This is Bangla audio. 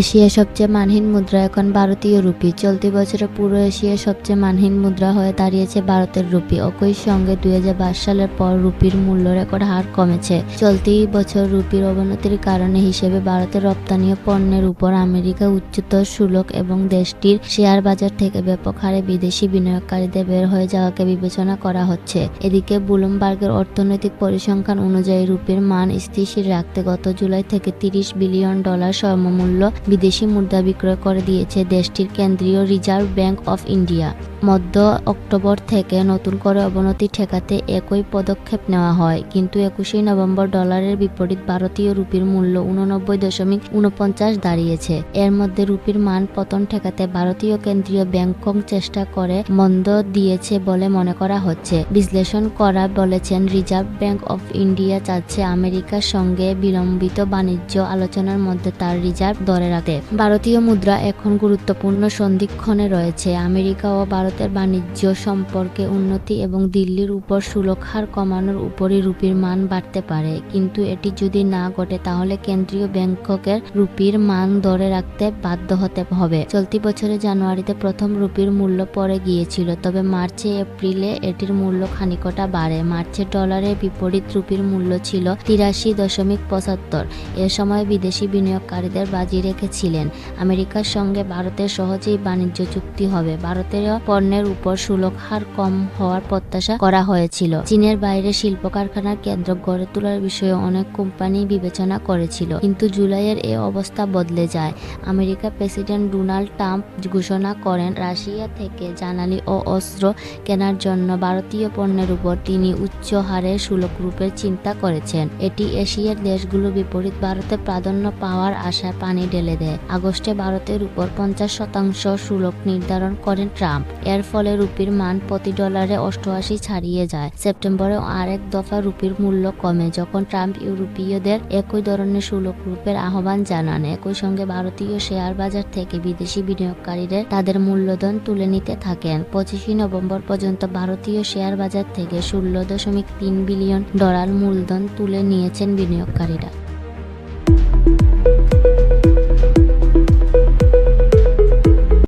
এশিয়ার সবচেয়ে মানহীন মুদ্রা এখন ভারতীয় রুপি। চলতি বছরে পুরো এশিয়ার সবচেয়ে মানহীন মুদ্রা হয়ে দাঁড়িয়েছে ভারতের রুপি। একই সঙ্গে দুই হাজার বাইশ সালের পর রুপির মূল্য রেকর্ড হার কমেছে। চলতি বছর রুপির অবনতির কারণে হিসেবে ভারতের রপ্তানি পণ্যের উপর আমেরিকা উচ্চতর শুল্ক এবং দেশটির শেয়ার বাজার থেকে ব্যাপক হারে বিদেশি বিনিয়োগকারীদের বের হয়ে যাওয়াকে বিবেচনা করা হচ্ছে। এদিকে ব্লুমবার্গের অর্থনৈতিক পরিসংখ্যান অনুযায়ী রুপির মান স্থিতিশীল রাখতে গত জুলাই থেকে তিরিশ বিলিয়ন ডলার সমমূল্য বিদেশি মুদ্রা বিক্রয় করে দিয়েছে দেশটির কেন্দ্রীয় রিজার্ভ ব্যাংক অফ ইন্ডিয়া। মধ্য অক্টোবর থেকে নতুন করে অবনতি ঠেকাতে একই পদক্ষেপ নেওয়া হয়, কিন্তু একুশে নভেম্বর ডলারের বিপরীত ভারতীয় রুপির মূল্য উননব্বই দশমিক উনপঞ্চাশ দাঁড়িয়েছে। এর মধ্যে রুপির মান পতন ঠেকাতে ভারতীয় কেন্দ্রীয় ব্যাংকক চেষ্টা করে মন্দ দিয়েছে বলে মনে করা হচ্ছে। বিশ্লেষণ করা বলেছেন, রিজার্ভ ব্যাংক অফ ইন্ডিয়া চাচ্ছে আমেরিকার সঙ্গে বিলম্বিত বাণিজ্য আলোচনার মধ্যে তার রিজার্ভ ধরে রাখতে ভারতীয় মুদ্রা এখন গুরুত্বপূর্ণ সন্ধিক্ষণে রয়েছে। আমেরিকা ও ভারতের বাণিজ্য সম্পর্কে উন্নতি এবং দিল্লির উপর হার কমানোর উপরই রুপির মান বাড়তে পারে। কিন্তু এটি যদি না ঘটে, তাহলে কেন্দ্রীয় ব্যাংককের রুপির মান ধরে রাখতে বাধ্য হতে হবে। চলতি বছরের জানুয়ারিতে প্রথম রুপির মূল্য পড়ে গিয়েছিল, তবে মার্চে এপ্রিলে এটির মূল্য খানিকটা বাড়ে। মার্চে ডলারের বিপরীত রুপির মূল্য ছিল তিরাশি দশমিক পঁচাত্তর। এ সময় বিদেশি বিনিয়োগকারীদের বাজি রেখেছিলেন আমেরিকার সঙ্গে ভারতের সহজেই বাণিজ্য চুক্তি হবে। ভারতের পণ্যের উপর শুল্ক হার কম হওয়ার প্রত্যাশা করা হয়েছিল। চীনের বাইরে শিল্প কারখানার কেন্দ্র গড়ে তোলার বিষয়ে অনেক কোম্পানি বিবেচনা করেছিল। কিন্তু জুলাইয়ের এ অবস্থা বদলে যায়। আমেরিকা প্রেসিডেন্ট ডোনাল্ড ট্রাম্প ঘোষণা করেন, রাশিয়া থেকে জানালি ও অস্ত্র কেনার জন্য ভারতীয় পণ্যের উপর তিনি উচ্চ হারে শুল্ক রূপের চিন্তা করেছেন। এটি এশিয়ার দেশগুলোর বিপরীত। ভারতে প্রাধান্য পাওয়ার আশায় পানি ঢেলে দেয়। আগস্টে ভারতের উপর পঞ্চাশ শতাংশ শুল্ক নির্ধারণ করেন ট্রাম্প। এর ফলে রুপির মান প্রতি ডলারে অষ্টআশি ছাড়িয়ে যায়। সেপ্টেম্বরে আরেক দফা রুপির মূল্য কমে, যখন ট্রাম্প ইউরোপীয়দের একই ধরনের শুল্ক রূপের আহ্বান জানান। একই সঙ্গে ভারতীয় শেয়ার বাজার থেকে বিদেশি বিনিয়োগকারীদের তাদের মূল্যধন তুলে নিতে থাকেন। পঁচিশে নভেম্বর পর্যন্ত ভারতীয় শেয়ার বাজার থেকে ষোলো দশমিক তিন বিলিয়ন ডলার মূলধন তুলে নিয়েছেন বিনিয়োগকারীরা।